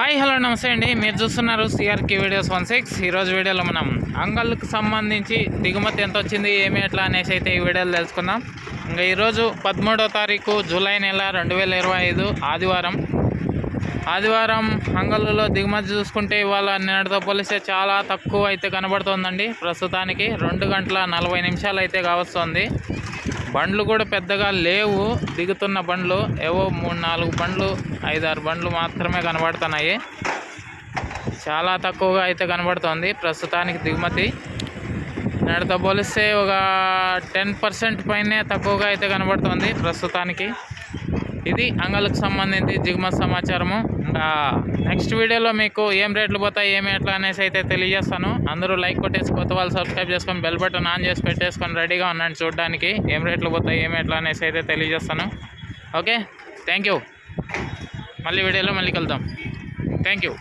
Hi hello నమస్తే అండి. మీరు చూస్తున్నారు సిఆర్కే వీడియోస్ వన్ సిక్స్ ఈరోజు వీడియోలో మనం అంగళ్ళకు సంబంధించి దిగుమతి ఎంత వచ్చింది ఏమి ఎట్లా అనేసి అయితే ఈ వీడియోలో తెలుసుకుందాం. ఇంకా ఈరోజు పదమూడో తారీఖు జూలై నెల రెండు వేల ఇరవై ఐదు ఆదివారం. ఆదివారం అంగళ్ళలో దిగుమతి చూసుకుంటే ఇవాళ నిన్నటితో పోలిస్తే చాలా తక్కువ అయితే కనబడుతోందండి. ప్రస్తుతానికి రెండు గంటల నలభై నిమిషాలు అయితే కావస్తుంది. బండ్లు కూడా పెద్దగా లేవు. దిగుతున్న బండ్లు ఏవో మూడు నాలుగు బండ్లు ఐదారు బండ్లు మాత్రమే కనబడుతున్నాయి. చాలా తక్కువగా అయితే కనబడుతోంది. ప్రస్తుతానికి దిగుమతి నేడుతో పోలిస్తే ఒక టెన్ పర్సెంట్ పైనే తక్కువగా అయితే కనబడుతోంది ప్రస్తుతానికి. ఇది అంగలకు సంబంధించి దిగుమతి సమాచారము. నెక్స్ట్ వీడియోలో మీకు ఏం రేట్లు పోతాయి ఏమి ఎట్లా అనేసి అయితే తెలియజేస్తాను. అందరూ లైక్ కొట్టేసి కొత్త వాళ్ళు సబ్స్క్రైబ్ చేసుకొని బెల్ బటన్ ఆన్ చేసి పెట్టేసుకొని రెడీగా ఉండండి చూడడానికి. ఏం రేట్లు పోతాయి ఏమి ఎట్లా అనేసి అయితే తెలియజేస్తాను. ఓకే థ్యాంక్ యూ మళ్ళీ వీడియోలో మళ్ళీ కలుద్దాం. Thank you